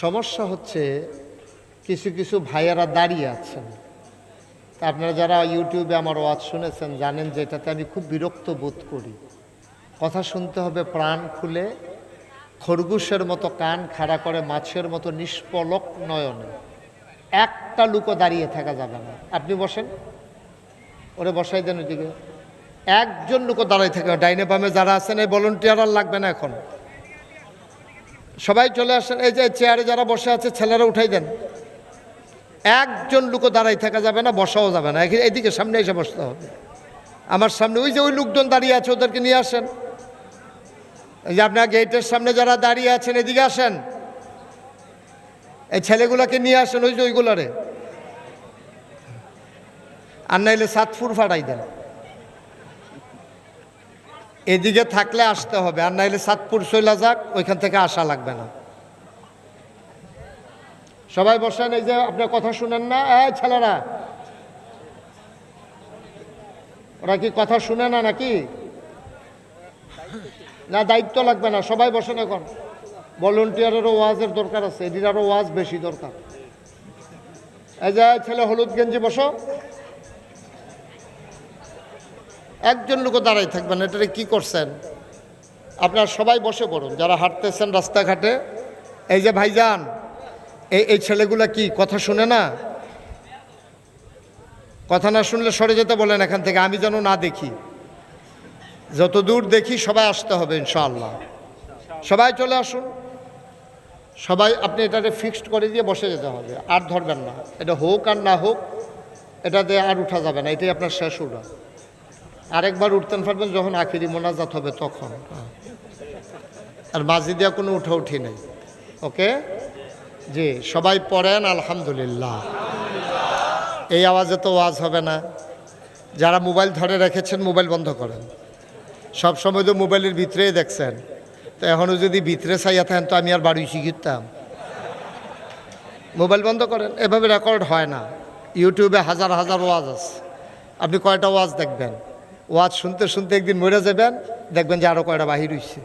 সমস্যা হচ্ছে কিছু কিছু ভাইয়েরা দাঁড়িয়ে আছেন। আপনারা যারা ইউটিউবে আমার ওয়াজ শুনেছেন জানেন যে এটাতে আমি খুব বিরক্ত বোধ করি। কথা শুনতে হবে প্রাণ খুলে, খরগোশের মতো কান খাড়া করে, মাছের মতো নিষ্পলক নয়নে। একটা লুকো দাঁড়িয়ে থাকা যাবে না। আপনি বসেন। ওরে বসাই দেন ওইদিকে। একজন লুকো দাঁড়াই থাকে। ডাইনে বামে যারা আছেন, এই ভলেন্টিয়ার আর লাগবে না এখন। সবাই চলে আসেন, এই যে চেয়ারে যারা বসে আছে, ছেলেরা উঠাই দেন। একজন লুকো দাঁড়াই থাকা যাবে না, বসাও যাবে না। এদিকে সামনে এসে বসতে হবে। আমার সামনে ওই যে ওই লোকজন দাঁড়িয়ে আছে, ওদেরকে নিয়ে আসেন। এই যে আপনার গেটের সামনে যারা দাঁড়িয়ে আছেন, এদিকে আসেন। এই ছেলেগুলোকে নিয়ে আসেন ওই যে ওইগুলারে। আর নাইলে সাতফুর ফাটাই দেন। এদিকে থাকলে আসতে হবে, আর নাইলে সাতপুর শৈলা যাক, ওইখান থেকে আসা লাগবে না। সবাই বসেন, এই যে আপনার কথা শুনেন না? এই ছেলেরা। ওরা কি কথা শুনে না নাকি? না, দায়িত্ব লাগবে না, সবাই বসেন এখন। ভলেন্টিয়ারেরও ওয়াজের দরকার আছে এদিন আরও ওয়াজ বেশি দরকার। এই যে ছেলে হলুদ গেঞ্জি বসো। একজন লোক দাঁড়াই থাকবেন এটারে কি করছেন? আপনারা সবাই বসে পড়ুন, যারা হাঁটতেছেন রাস্তাঘাটে। এই যে ভাইজান, এই এই ছেলেগুলা কি কথা শুনে না? কথা না শুনলে সরে যেতে বলেন এখান থেকে, আমি যেন না দেখি। যত দূর দেখি সবাই আসতে হবে ইনশাআল্লাহ। সবাই চলে আসুন। সবাই, আপনি এটাকে ফিক্সড করে দিয়ে বসে যেতে হবে, আর ধরবেন না। এটা হোক আর না হোক, এটাতে আর উঠা যাবে না, এটাই আপনার শেষ উঠা আরেকবার উঠতেন পারবেন যখন আখিরি মোনাজাত হবে তখন। আর মাঝি দেওয়া কোনো উঠা উঠি নেই। ওকে? জি, সবাই পড়েন, আলহামদুলিল্লাহ। এই আওয়াজে তো ওয়াজ হবে না। যারা মোবাইল ধরে রেখেছেন, মোবাইল বন্ধ করেন। সব সময় তো মোবাইলের ভিতরেই দেখছেন। তো এখনও যদি ভিতরে চাইয়া থাকেন, তো আমি আর বাড়ি শিখিতাম। মোবাইল বন্ধ করেন, এভাবে রেকর্ড হয় না। ইউটিউবে হাজার হাজার ওয়াজ আছে। আপনি কয়টা ওয়াজ দেখবেন? ওয়াজ শুনতে শুনতে একদিন মরে যাবেন, দেখবেন যে আরও কয়টা বাহির হইছে।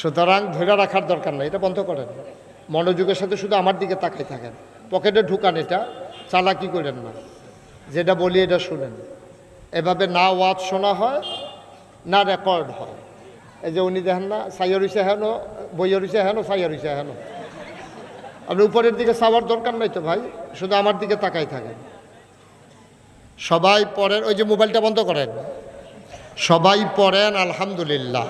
সুতরাং ধরে রাখার দরকার নাই, এটা বন্ধ করেন। মনোযোগের সাথে শুধু আমার দিকে তাকাই থাকেন। পকেটে ঢুকান এটা, চালাকি করেন না। যেটা বলি এটা শুনেন। এভাবে না ওয়াজ শোনা হয়, না রেকর্ড হয়। এই যে উনি দেখেন না, সাইয়ার হইছে হেন, বইয়ার হইছে হেন, সাইয়ার হইছে হেন। আপনি উপরের দিকে চাওয়ার দরকার নাই তো ভাই, শুধু আমার দিকে তাকাই থাকেন। সবাই পড়েন, ওই যে মোবাইলটা বন্ধ করেন। সবাই পড়েন, আলহামদুলিল্লাহ।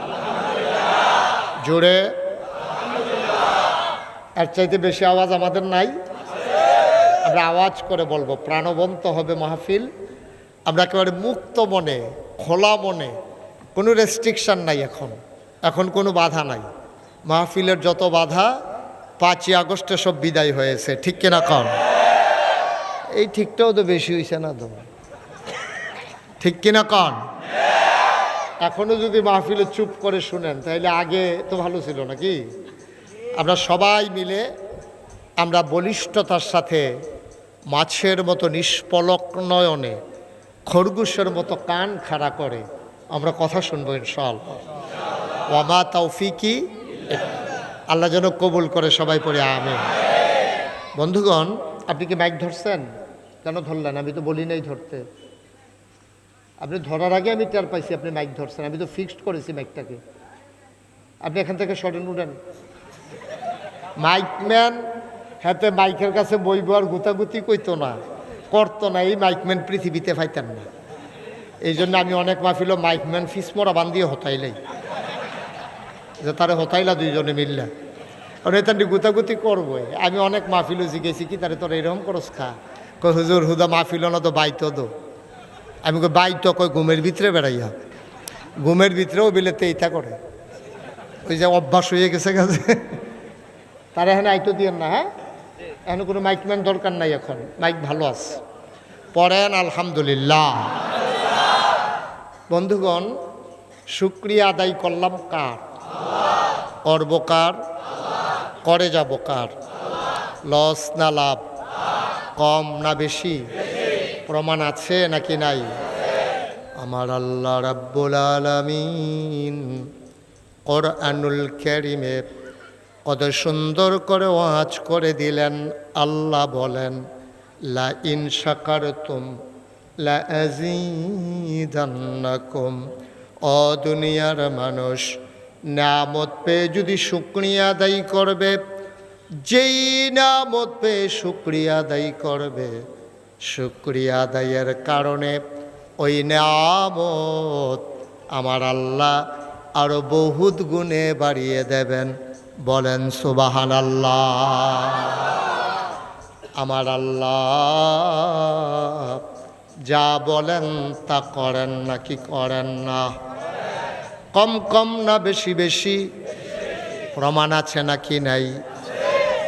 জোরে। এর চাইতে বেশি আওয়াজ আমাদের নাই। আমরা আওয়াজ করে বলব, প্রাণবন্ত হবে মাহফিল। আমরা একেবারে মুক্ত মনে, খোলা মনে, কোনো রেস্ট্রিকশান নাই এখন। এখন কোনো বাধা নাই। মাহফিলের যত বাধা, পাঁচই আগস্টে সব বিদায় হয়েছে, ঠিক কিনা কম? এই ঠিকটাও তো বেশি হয়েছে না তো। ঠিক কিনা কন? এখনও যদি মাহফিলে চুপ করে শুনেন তাহলে আগে তো ভালো ছিল নাকি? আমরা সবাই মিলে আমরা বলিষ্ঠতার সাথে মাছের মতো নিষ্পলক নয়নে, খরগোশের মতো কান খাড়া করে আমরা কথা শুনব ইনশাল ওয়ামা তৌফিকি আল্লাহ যেন কবুল করে সবাই পড়ে আমে বন্ধুগণ, আপনি কি মাইক ধরছেন? কেন ধরলেন? আমি তো বলি নাই ধরতে। আপনি ধরার আগে আমি টের পাইছি আপনি মাইক ধরছেন। আমি তো ফিক্সড করেছি মাইকটাকে আপনি এখান থেকে সরেন উঠেন। মাইকম্যান হাতে মাইকের কাছে বইব আর গুতাগুতি কইতো না, করতো না, এই মাইকম্যান পৃথিবীতে পাইতেন না। এই জন্য আমি অনেক মাহফিল মাইকম্যান ফিসমরা বান্ধিয়ে হতাইলাই। যে তারে হতাইলা দুইজনে মিললা। আর এতান্ডি গুতাগুতি করব আমি অনেক মাহফিলও জিগেছি কি তারে তোর এরকম করস খা? হুজুর, হুদা মাহফিল না তো বাইতো দো আমি কই বাইতো কই ঘুমের ভিতরে বেড়াইয়া ঘুমের ভিতরেও বিলেতে ইটা করে। ওই যে অভ্যাস হয়ে গেছে গেছে তারা এখানে আইতো দিয়ে না হ্যাঁ? এখানে কোনো মাইকম্যান দরকার নাই এখন। মাইক ভালো আছে। পড়েন, আলহামদুলিল্লাহ। বন্ধুগণ, শুক্রিয়া আদায় করলাম কার? করব কার? করে যাব কার? লস না লাভ? কম না বেশি? প্রমাণ আছে নাকি নাই? আমার আল্লাহ রাব্বুল আলামিন কোরআনুল কারিমে কত সুন্দর করে ওয়াজ করে দিলেন, আল্লাহ বলেন, লা ইন শাকারতুম লা আযীদান্নাকুম। ও দুনিয়ার মানুষ নামত পেয়ে যদি শুক্রিয়া আদায় করবে, যেই নামত পেয়ে শুক্রিয়া আদায় করবে শুক্রিয়া আদায়ের কারণে ওই নামত আমার আল্লাহ আরও বহুত গুণে বাড়িয়ে দেবেন। বলেন সুবাহান আল্লাহ আমার আল্লাহ যা বলেন তা করেন না কি করেন না। কম কম না, বেশি বেশি। প্রমাণ আছে নাকি নাই?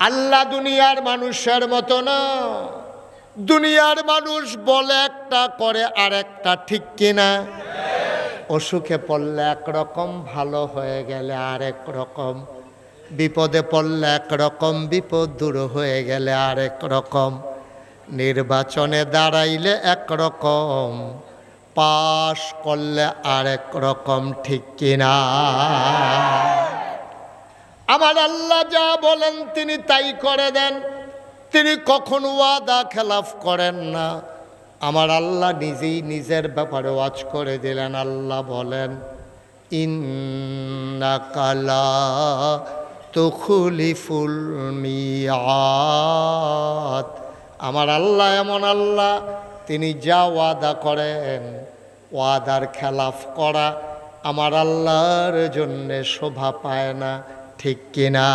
আল্লাহ দুনিয়ার মানুষের মতো না। দুনিয়ার মানুষ বলে একটা, করে আর একটা ঠিক কিনা? অসুখে পড়লে একরকম, ভালো হয়ে গেলে আর এক রকম। বিপদে পড়লে একরকম, বিপদ দূর হয়ে গেলে আর এক রকম। নির্বাচনে দাঁড়াইলে একরকম, পাশ করলে আর এক রকম, ঠিক কিনা? আমার আল্লাহ যা বলেন তিনি তাই করে দেন। তিনি কখন ওয়াদা খেলাফ করেন না। আমার আল্লাহ নিজেই নিজের ব্যাপারে ওয়াজ করে দিলেন, আল্লাহ বলেন ইন্নাকালা তুখলিফুল মিয়াদ আমার আল্লাহ এমন আল্লাহ, তিনি যা ওয়াদা করেন, ওয়াদার খেলাফ করা আমার আল্লাহর জন্যে শোভা পায় না। ঠিক কিনা?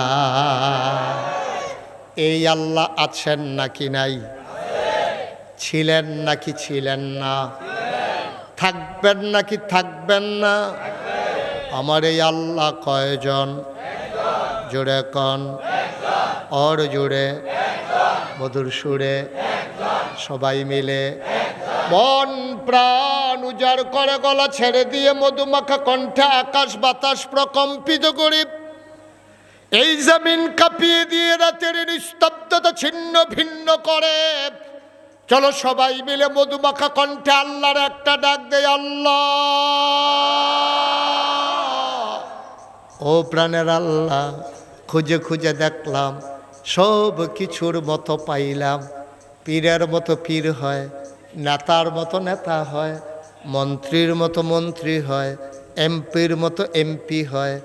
এই আল্লাহ আছেন নাকি নাই? ছিলেন নাকি ছিলেন না? থাকবেন নাকি থাকবেন না? আমার এই আল্লাহ কয়জন? জোরে কন। অর জুড়ে। মধুর সুরে। সবাই মিলে। মন প্রাণ উজাড় করে গলা ছেড়ে দিয়ে মধুমাখা কণ্ঠে আকাশ বাতাস প্রকম্পিত করি। এই জমিন কাঁপিয়ে দিয়ে রাতের নিস্তব্ধতা ছিন্ন ভিন্ন করে। চলো সবাই মিলে মধুমাখা কণ্ঠে আল্লাহর একটা ডাক দেয় আল্লাহ। ও প্রাণের আল্লাহ, খুঁজে খুঁজে দেখলাম, সব কিছুর মতো পাইলাম। পীরের মতো পীর হয়, নেতার মতো নেতা হয়, মন্ত্রীর মতো মন্ত্রী হয়, এমপির মতো এমপি হয়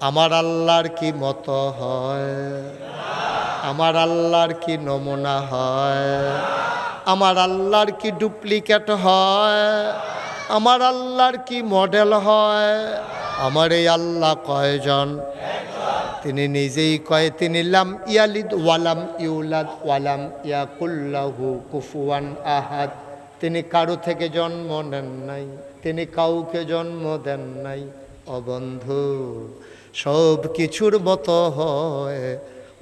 আমার আল্লাহর কি মতো হয়? আমার আল্লাহর কি নমুনা হয়? আমার আল্লাহর কি ডুপ্লিকেট হয়? আমার আল্লাহর কি মডেল হয়? আমার এই আল্লাহ কয়জন? তিনি নিজেই কয়, তিনি লাম ইয়ালিদ ওয়ালাম ইউলাদ ওয়ালাম ইয়াকুল্লাহু কুফুয়ান আহাদ। তিনি কারও থেকে জন্ম নেন নাই, তিনি কাউকে জন্ম দেন নাই। অবন্ধু সব কিছুর মতো হয়।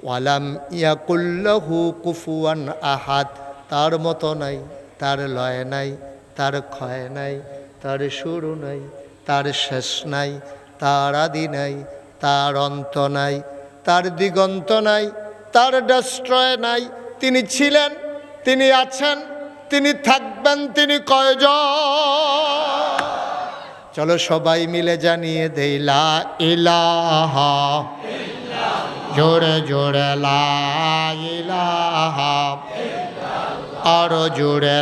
ওয়ালাম ইয়াকুল্লাহু কুফুয়ান আহাদ, তার মতো নাই, তার লয় নাই, তার ক্ষয় নাই, তার শুরু নাই, তার শেষ নাই, তার আদি নাই, তার অন্ত নাই, তার দিগন্ত নাই, তার ডাস্ট্রয় নাই। তিনি ছিলেন, তিনি আছেন, তিনি থাকবেন, তিনি কয়জন? চলো সবাই মিলে জানিয়ে দেই, লা ইলাহা। জোরে জোরে আরও জোরে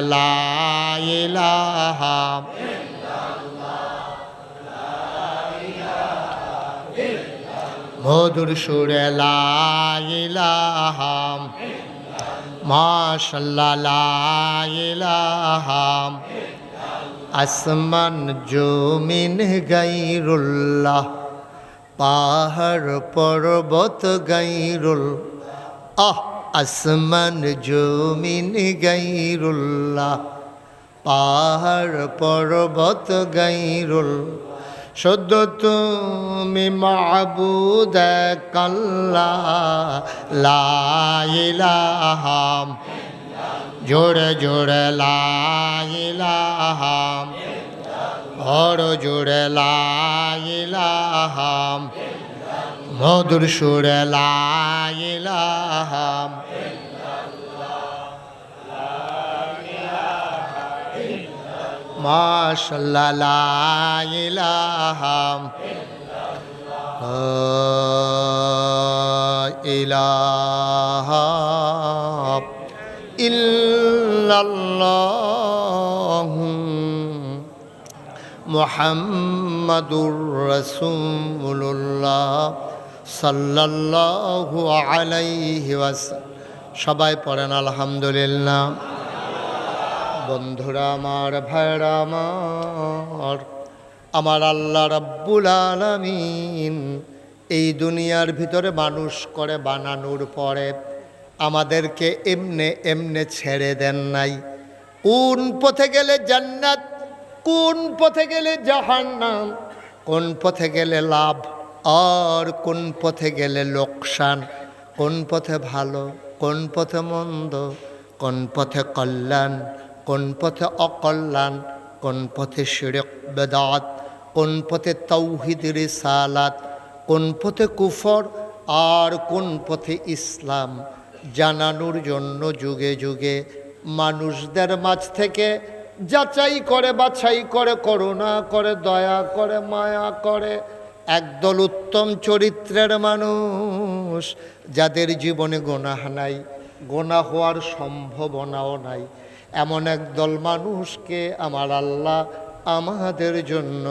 মধুর সুরে, লা ইলাহা। মাশাল্লাহ, লা ইলাহা। আসমান জমিন গাইরুল্লাহ, পাহাড় পর্বত গাইরুল আহ, আসমান জমিন গাইরুল্লাহ, পাহাড় পর্বত গাইরুল শুদ্ধ তুমি মাবুদ কল্লা লাইলাহাম জোড়ে জোড়ে লাইলাহাম। বড় জোড়ে লাইলাহাম। মধুর সুরে লাইলাহাম। মাশাল্লাহ লাইলাহাম। ইলাহা ইল্লাল্লাহ মুহাম্মাদুর রাসূলুল্লাহ সাল্লাল্লাহু আলাইহি ওয়াসাল্লাম। সবাই পড়েন আলহামদুলিল্লাহ। বন্ধুরা আমার, ভাইরা আমার আমার আল্লাহ রাব্বুল আলামিন এই দুনিয়ার ভিতরে মানুষ করে বানানোর পরে আমাদেরকে এমনে এমনে ছেড়ে দেন নাই কোন পথে গেলে জান্নাত কোন পথে গেলে জাহান্নাম কোন পথে গেলে লাভ আর কোন পথে গেলে লোকসান কোন পথে ভালো কোন পথে মন্দ কোন পথে কল্যাণ কোন পথে অকল্যাণ কোন পথে শিরক বেদাত কোন পথে তৌহিদ রিসালাত কোন পথে কুফর আর কোন পথে ইসলাম জানানোর জন্য যুগে যুগে মানুষদের মাঝ থেকে যাচাই করে, বাছাই করে, করুণা করে, দয়া করে, মায়া করে। একদল উত্তম চরিত্রের মানুষ যাদের জীবনে গোনাহ নাই গোনা হওয়ার সম্ভাবনাও নাই। এমন একদল মানুষকে আমার আল্লাহ আমাদের জন্য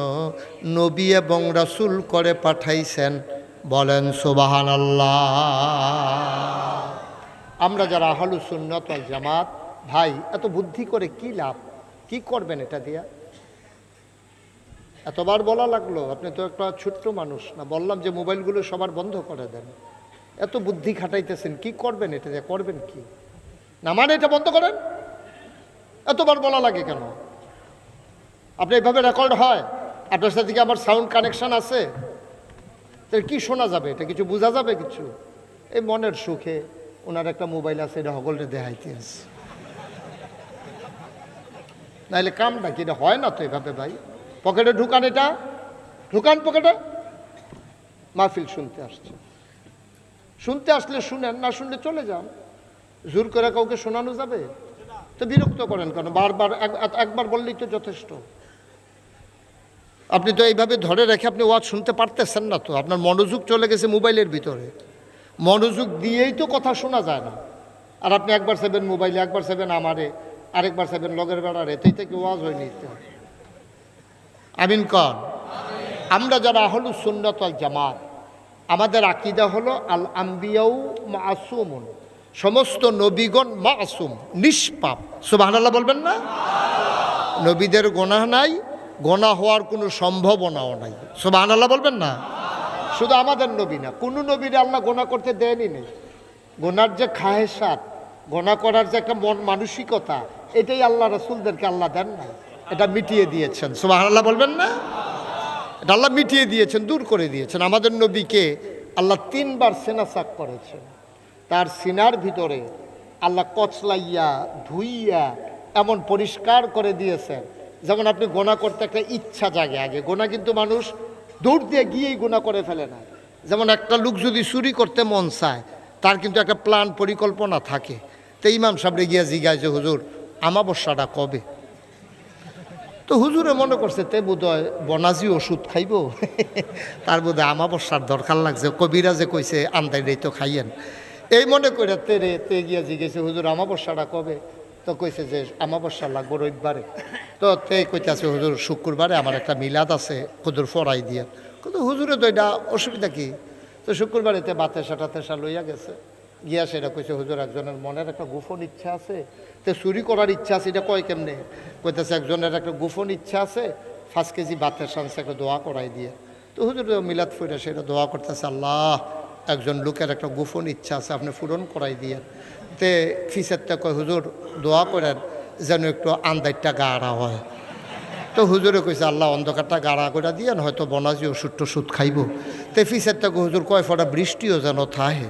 নবী এবং রাসুল করে পাঠাইছেন। বলেন সুবাহান আল্লাহ আমরা যারা আহলু সুন্নত জামাত, ভাই, এত বুদ্ধি করে কি লাভ? কি করবেন এটা দিয়া? এতবার বলা লাগল, আপনি তো একটা ছোট্ট মানুষ না, বললাম যে মোবাইলগুলো সবার বন্ধ করে দেন। এত বুদ্ধি খাটাইতেছেন, কি করবেন এটা দিয়ে? করবেন কি? না মানে এটা বন্ধ করেন? এতবার বলা লাগে কেন? আপনি এইভাবে রেকর্ড হয়? আপনার সাথে কি আমার সাউন্ড কানেকশন আছে? তাহলে কি শোনা যাবে? এটা কিছু বোঝা যাবে কিছু? এই মনের সুখে। ওনার একটা মোবাইল আছে, এটা সকলটা দেখাইতে আছে। নাহলে কামটা কি, এটা হয় না তো এভাবে ভাই? পকেটে ঢুকান এটা? ঢুকান পকেটে? মাহফিল শুনতে আসছে। শুনতে আসলে শুনেন, না শুনলে চলে যান। জোর করে কাউকে শোনানো যাবে? তো বিরক্ত করেন কেন? বারবার একবার বললেই তো যথেষ্ট। আপনি তো এইভাবে ধরে রেখে আপনি ওয়াজ শুনতে পারতেছেন না তো? আপনার মনোযোগ চলে গেছে মোবাইলের ভিতরে। মনোযোগ দিয়েই তো কথা শোনা যায় না। আর আপনি একবার সেবেন মোবাইলে, একবার সেবেন আমারে, আরেকবার সেবেন লগের বেড়ার, এতেই থেকে ওয়াজ হয়ে নিতে। আমিন কন, আমরা যারা হলো সুন্নত আল জামাত, আমাদের আকিদা হলো আল আম্বিয়াউ মাসুমুন, সমস্ত নবীগণ মাসুম, নিষ্পাপ। সুবহানাল্লাহ বলবেন না? নবীদের গোনাহ নাই গোনা হওয়ার কোনো সম্ভাবনাও নাই। সুবহানাল্লাহ বলবেন না? শুধু আমাদের নবী না, কোনো নবীর আল্লাহ গোনা করতে দেয়নি নেই গোনার যে খাহেসাত, গোনা করার যে একটা মন মানসিকতা, এটাই আল্লাহ রসুলদেরকে আল্লাহ দেন না এটা মিটিয়ে দিয়েছেন। সুবহানাল্লাহ বলবেন না? এটা আল্লাহ মিটিয়ে দিয়েছেন, দূর করে দিয়েছেন। আমাদের নবীকে আল্লাহ তিনবার সেনা সাক করেছেন। তার সিনার ভিতরে আল্লাহ কচলাইয়া, ধুইয়া এমন পরিষ্কার করে দিয়েছেন। যেমন আপনি গোনা করতে একটা ইচ্ছা জাগে আগে। গোনা কিন্তু মানুষ দৌড় দিয়ে গিয়েই গুণা করে ফেলে না। যেমন একটা লোক যদি চুরি করতে মন চায়, তার কিন্তু একটা প্ল্যান পরিকল্পনা থাকে। তো ইমাম সাহেবরে গিয়া জিগায় যে, হুজুর, আমাবস্যাটা কবে? তো হুজুরে মনে করছে, তে বোধহয় বনাজি ওষুধ খাইব। তার বোধহয় আমাবস্যার দরকার লাগছে। কবিরা যে কইছে, আন্দাই রে, তো খাইয়েন। এই মনে করে তে রে, তে গিয়া জিগেছে হুজুর, আমাবস্যাটা কবে? তো কইছে যে আমাবস্যা লাগবো রবিবারে। তো তে কইতেছে, হুজুর, শুক্রবারে আমার একটা মিলাদ আছে হুজুর ফরাই দিয়ে। কিন্তু হুজুরে তো এটা অসুবিধা কি? তো শুক্রবারে তে বাতেসা টাতেসা লইয়া গেছে। গিয়া সেটা কইছে, হুজুর, একজনের মনের একটা গোপন ইচ্ছা আছে। তো চুরি করার ইচ্ছা আছে, এটা কয় কেমনে? কইতেছে, একজনের একটা গোপন ইচ্ছা আছে, পাঁচ কেজি বাতের সানসে একটা দোয়া করাই দিয়ে। তো হুজুর মিলাদ ফুরে সেটা দোয়া করতেছে, আল্লাহ, একজন লোকের একটা গোপন ইচ্ছা আছে, আপনি পূরণ করাই দিয়ে। তে ফিসেরটা কয়, হুজুর, দোয়া করেন যেন একটু আন্দাজটা গাড়া হয়। তো হুজুরে কইছে, আল্লাহ অন্ধকারটা গাড়া করে দিয়ে হয়তো বনাজি ওষুধ টষুধ খাইব। তে ফিসের থেকে হুজুর, কয় ফোটা বৃষ্টিও যেন থাহে?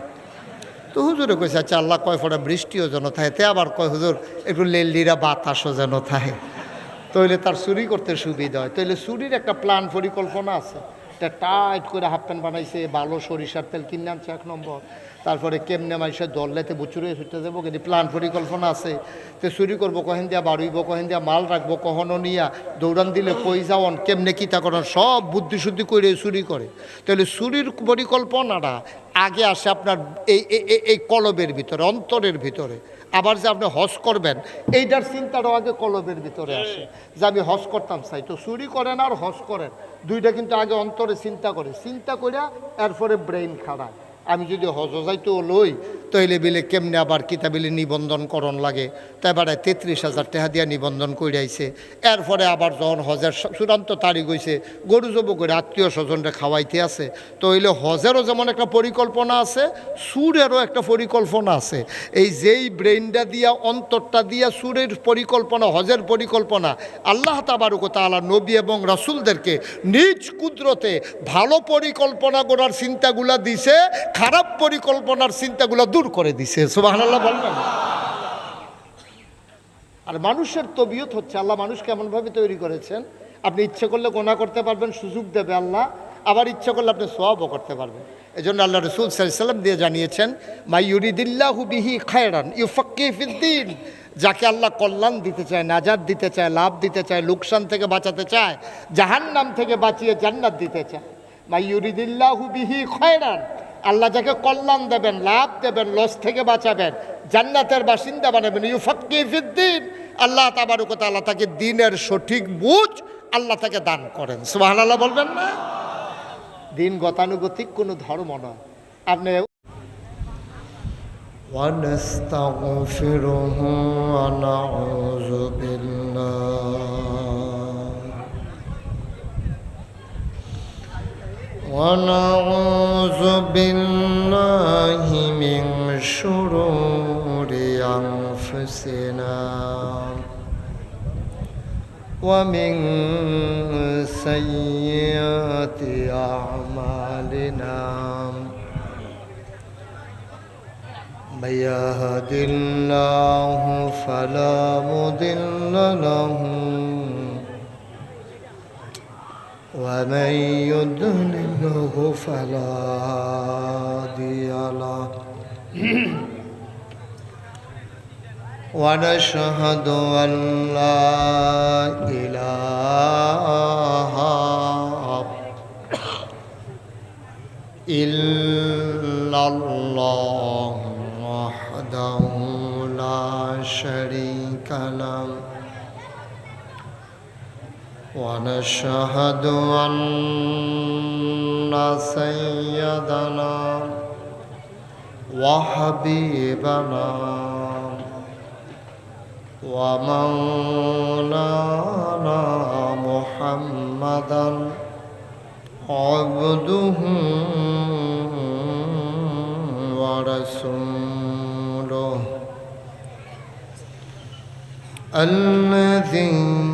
তো হুজুরে কইছে আচ্ছা আল্লাহ কয় ফোটা বৃষ্টিও যেন থাকে তে আবার কয়, হুজুর, একটু লেলিরা বাতাসও যেন থাকে তইলে তার চুরি করতে সুবিধা হয়। তইলে চুরির একটা প্ল্যান পরিকল্পনা আছে। এটা টাইট করে হাফ প্যান্ট বানাইছে ভালো সরিষার তেল কিনে আনছে এক নম্বর। তারপরে কেমনে মাইসে দললেতে বুচুরে ছুটতে যাব, কিন্তু প্ল্যান পরিকল্পনা আছে। তো চুরি করব, কহেন দিয়া বাড়ুইব, কহেন দিয়া মাল রাখব, কখনো নিয়া দৌড়ান দিলে কই যাওয়ান, কেমনে কিতা করেন সব বুদ্ধি শুদ্ধি করে চুরি করে। তাহলে চুরির পরিকল্পনাটা আগে আসে আপনার এই- এই কলবের ভিতরে, অন্তরের ভিতরে। আবার যে আপনি হজ করবেন, এইটার চিন্তাটাও আগে কলবের ভিতরে আসে। যে আমি হজ করতাম, চাই তো চুরি করেন আর হজ করেন। দুইটা কিন্তু আগে অন্তরে চিন্তা করে। চিন্তা করিয়া এরপরে ব্রেইন খাড়ায়। আমি যদি হজ যাইতো লই তৈলে বিলে কেমনে আবার কিতাবিলে নিবন্ধন করণ লাগে? তাই তেত্রিশ হাজার টাকা দিয়া নিবন্ধন আইছে। এরপরে আবার যখন হজের চূড়ান্ত তারিখ হইছে, গরু জব করে আত্মীয় স্বজনরে খাওয়াইতে আছে। তো হইলে হজেরও যেমন একটা পরিকল্পনা আছে, সুরেরও একটা পরিকল্পনা আছে। এই যেই ব্রেইনটা দিয়া, অন্তরটা দিয়া সুরের পরিকল্পনা, হজের পরিকল্পনা, আল্লাহ তাবারুক তাআলা নবী এবং রাসুলদেরকে নিজ কুদরতে ভালো পরিকল্পনা করার চিন্তাগুলা দিছে, খারাপ পরিকল্পনার চিন্তাগুলা দূর করে দিছে, সুবহানাল্লাহ বলবেন? আর মানুষের তবিয়ত হচ্ছে, আল্লাহ মানুষকে এমনভাবে তৈরি করেছেন, আপনি ইচ্ছে করলে গোনা করতে পারবেন, সুযোগ দেবে আল্লাহ, আবার ইচ্ছে করলে আপনি সবও করতে পারবেন। এই জন্য আল্লাহ রসুল সাল্লাম দিয়ে জানিয়েছেন, মাই ইউরিদিল্লাহু বিহি খায়রান, ইউফাক্কি ফিদ্দিন। যাকে আল্লাহ কল্যাণ দিতে চায় নাজাদ দিতে চায়, লাভ দিতে চায়, লোকসান থেকে বাঁচাতে চায়, জাহান্নাম থেকে বাঁচিয়ে জান্নাত দিতে চায়। মাই ইউরিদিল্লাহু বিহি খায়রান আল্লাহ যাকে কল্যাণ দেবেন লাভ দেবেন লস থেকে বাঁচাবেন জান্নাতের বাসিন্দা বানাবেন ইউফাক্কি ফিদ্দিন আল্লাহ তাবারুক তাআলা তাকে দিনের সঠিক বুঝ আল্লাহ তাকে দান করেন সুবহানাল্লাহ বলবেন না দিন গতানুগতিক কোনো ধর্ম নয় আপনি ونستغفره ونعوذ بالله ونعوذ بالله من شرور أنفسنا ومن سيئات أعمالنا. من يهد الله فلا مضل له ومن يضلله فلا هادي له. ونشهد أن لا ونشهد أن سيدنا وحبيبنا ومولانا محمدا عبده ورسوله الذي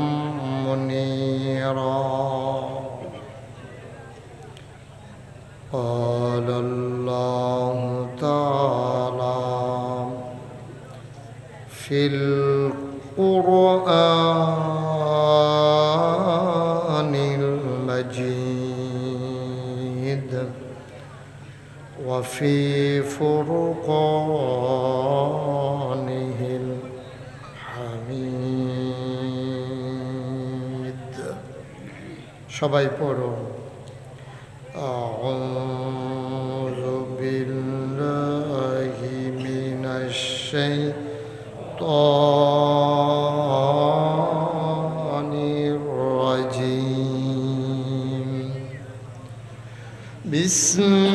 في القرآن المجيد وفي فرقانه الحميد সবাই পড়ুন is mm,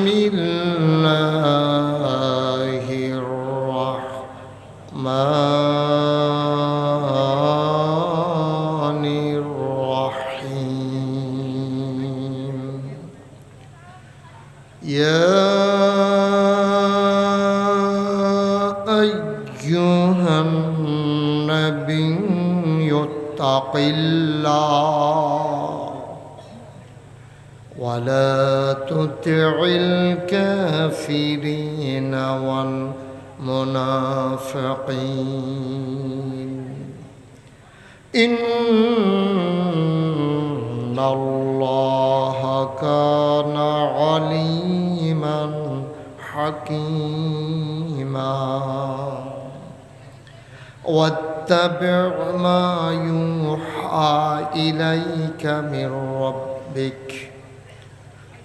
واتبع ما يوحى إليك من ربك.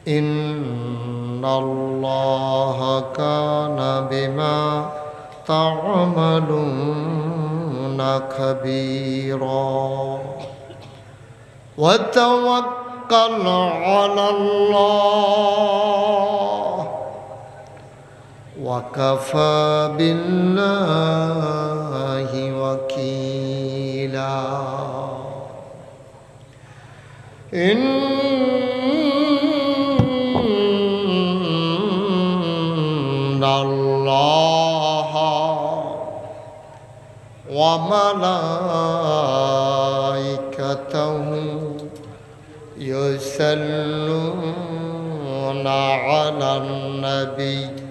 إن الله كان بما تعملون خبيرا. وتوكل على الله. وكفى بالله وكيلا. إن الله وملائكته يصلون على النبي.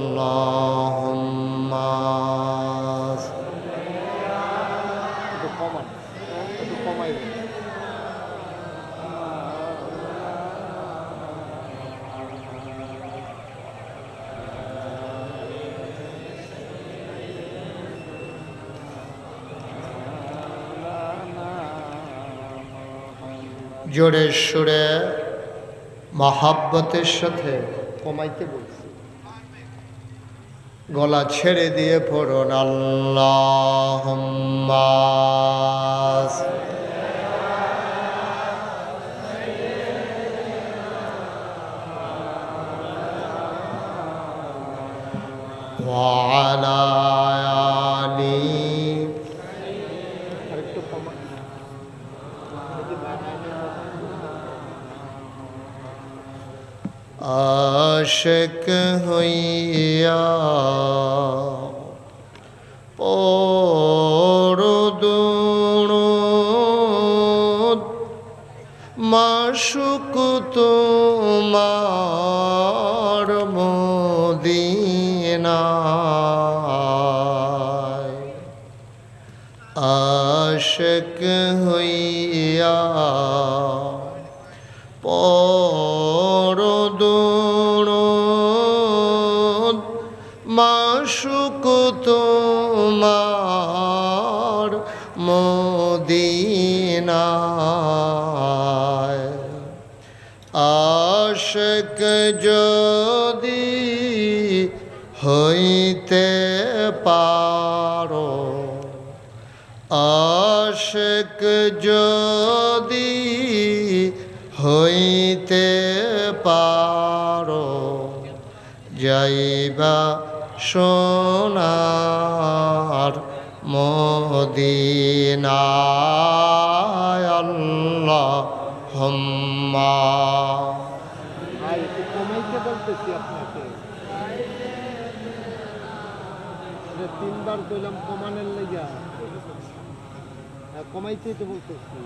জোরে সুরে মহাব্বতের সাথে কমাইতে বলছি গলা ছেড়ে দিয়ে পড়ুন আল্লাহ وعلى আশক হইয়া পরদুণ মাসুক তোমার যাইবা সোনার মদিনায় আল্লাহ হম্মা তিনবার কইলাম কমানের লেগা। হ্যাঁ, কমাইতেই তো বলতেছি।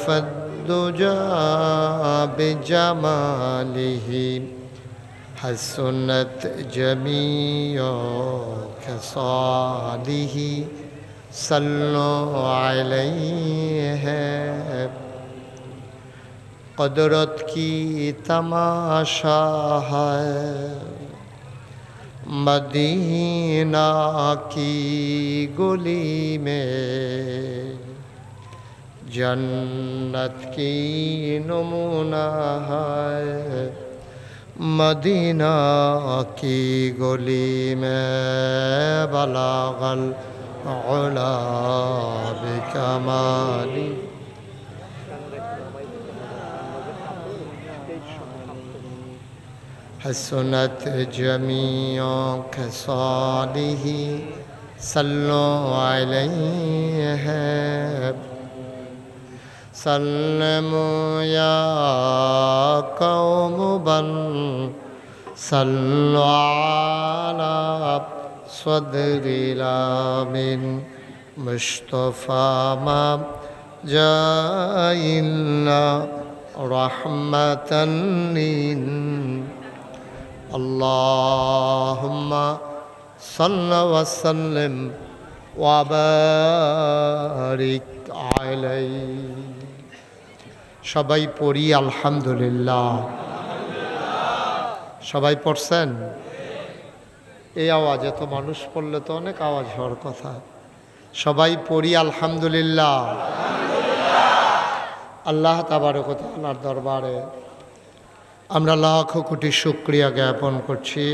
फदुजा बिजमाल हसनत जमी खाली सल्लो आलई है कुदरत की तमाशा है मदीना की गुली में جنت کی نمونہ ہے۔ مدینہ کی گلی میں بلاغ العلا بکمالی۔ حسنت جمیعوں کے صالحی صلو علیہ۔ حب سلموا يا قوم بل صلوا على صدر الامين مصطفى ما جاء إلا رحمة لل اللهم صل وسلم وبارك عليه সবাই পড়ি, আলহামদুলিল্লাহ। সবাই পড়ছেন? এই আওয়াজ এত মানুষ পড়লে তো অনেক আওয়াজ হওয়ার কথা। সবাই পড়ি, আলহামদুলিল্লাহ। আল্লাহ তাবারকতালার দরবারে আমরা লাখ কোটি শুক্রিয়া জ্ঞাপন করছি।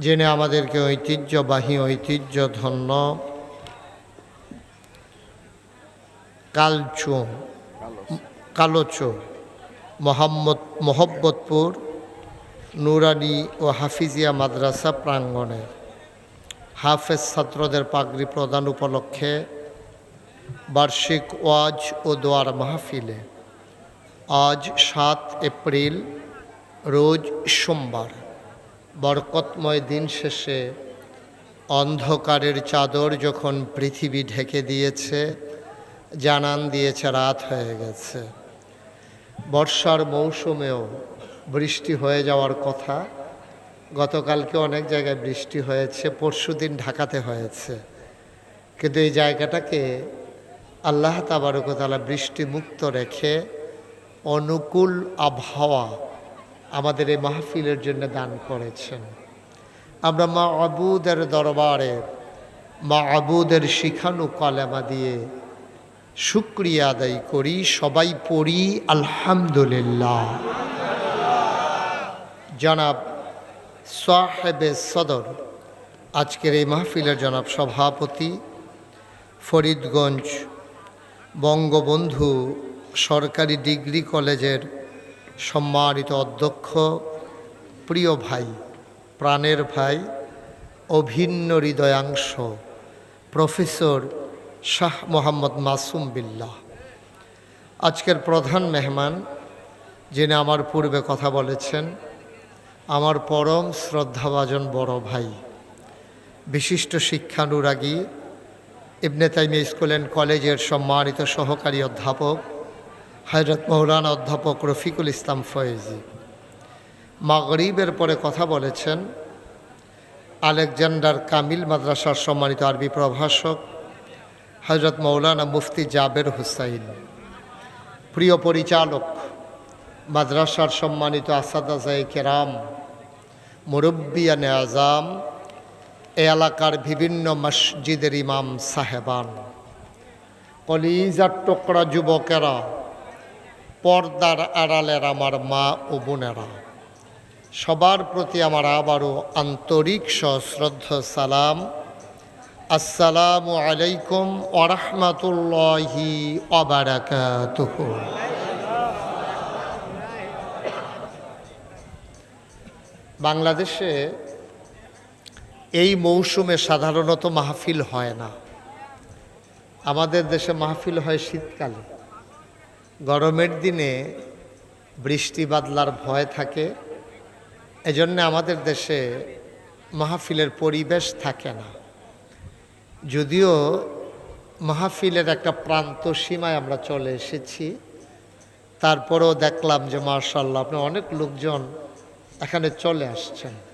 জেনে আমাদেরকে ঐতিহ্যবাহী ঐতিহ্য ধন্য কালচু কালোচো মোহাম্মদ মোহব্বতপুর, নুরানি ও হাফিজিয়া মাদ্রাসা প্রাঙ্গণে। হাফেজ ছাত্রদের পাগড়ি প্রদান উপলক্ষে বার্ষিক ওয়াজ ও দোয়ার মাহফিলে আজ সাত এপ্রিল, রোজ সোমবার। বরকতময় দিন শেষে অন্ধকারের চাদর যখন পৃথিবী ঢেকে দিয়েছে, জানান দিয়েছে, রাত হয়ে গেছে। বর্ষার মৌসুমেও বৃষ্টি হয়ে যাওয়ার কথা। গতকালকে অনেক জায়গায় বৃষ্টি হয়েছে পরশু দিন ঢাকাতে হয়েছে। কিন্তু এই জায়গাটাকে আল্লাহ তাবারকতালা বৃষ্টি মুক্ত রেখে অনুকূল আবহাওয়া আমাদের এই মাহফিলের জন্য দান করেছেন। আমরা মা আবুদের দরবারে মা আবুদের শিখানু কলেমা দিয়ে শুক্রিয়া আদায় করি, সবাই পড়ি, আলহামদুলিল্লাহ। জনাব সাহেবে সদর, আজকের এই মাহফিলের জনাব সভাপতি, ফরিদগঞ্জ বঙ্গবন্ধু সরকারি ডিগ্রি কলেজের সম্মানিত অধ্যক্ষ, প্রিয় ভাই, প্রাণের ভাই, অভিন্ন হৃদয়াংশ, প্রফেসর শাহ মোহাম্মদ মাসুম বিল্লাহ। আজকের প্রধান মেহমান, যিনি আমার পূর্বে কথা বলেছেন, আমার পরম শ্রদ্ধাভাজন বড় ভাই, বিশিষ্ট শিক্ষানুরাগী, ইবনে তাইমিয়া স্কুল অ্যান্ড কলেজের সম্মানিত সহকারী অধ্যাপক হজরত মৌলানা অধ্যাপক রফিকুল ইসলাম ফয়েজি। মাগরিবের পরে কথা বলেছেন, আলেকজান্ডার কামিল মাদ্রাসার সম্মানিত আরবি প্রভাষক হজরত মৌলানা মুফতি জাবের হুসাইন। প্রিয় পরিচালক, মাদ্রাসার সম্মানিত আসাদাজাই কেরাম মুরব্বিয়ান আজাম এ এলাকার বিভিন্ন মসজিদের ইমাম সাহেবান, কলিজার টোকরা যুবকেরা, পর্দার আড়ালের আমার মা ও বোনেরা, সবার প্রতি আমার আবারও আন্তরিক সশ্রদ্ধ সালাম আসসালামু আলাইকুম ওরহমতুল্লাহি অবারাকাতুহ বাংলাদেশে এই মৌসুমে সাধারণত মাহফিল হয় না। আমাদের দেশে মাহফিল হয় শীতকালে। গরমের দিনে বৃষ্টি বাদলার ভয় থাকে। এজন্য আমাদের দেশে মাহফিলের পরিবেশ থাকে না। যদিও মাহফিলের একটা প্রান্ত সীমায় আমরা চলে এসেছি, তারপরেও দেখলাম যে মার্শাল্লাহ আপনি অনেক লোকজন এখানে চলে আসছেন।